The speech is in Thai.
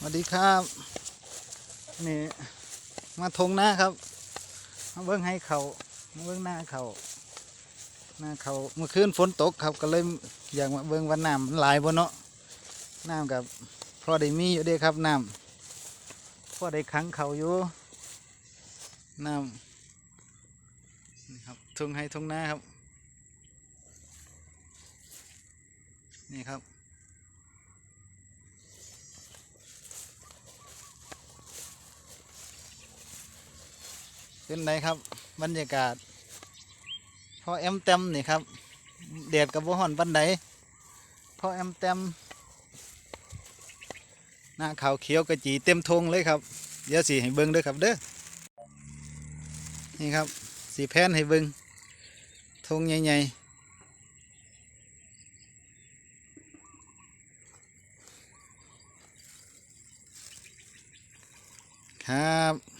สวัสดีครับ นี่มาทงหน้าครับมาเบิ้งให้เขามาเบิ้งหน้าเขาหน้าเขาเมื่อคืนฝนตกครับก็เลยอยากมาเบิ้งว่าน้ำมันหลายบ่เนาะน้ำกับพอได้มีอยู่เด้ครับน้ำพอได้ขังเขาอยู่น้ำนี่ครับทงให้ทงหน้าครับ นี่ครับ เป็นไงครับ บรรยากาศ พอแอมเต็มนี่ครับแดดกับบ่อนปันใดพอแอมเต็มหน้าขาวเขียวกระจีเต็มทงเลยครับเดี๋ยวสีให้เบิ้งด้วยครับเด้อนี่ครับ สีแพนให้เบิ้งทงใหญ่ๆครับ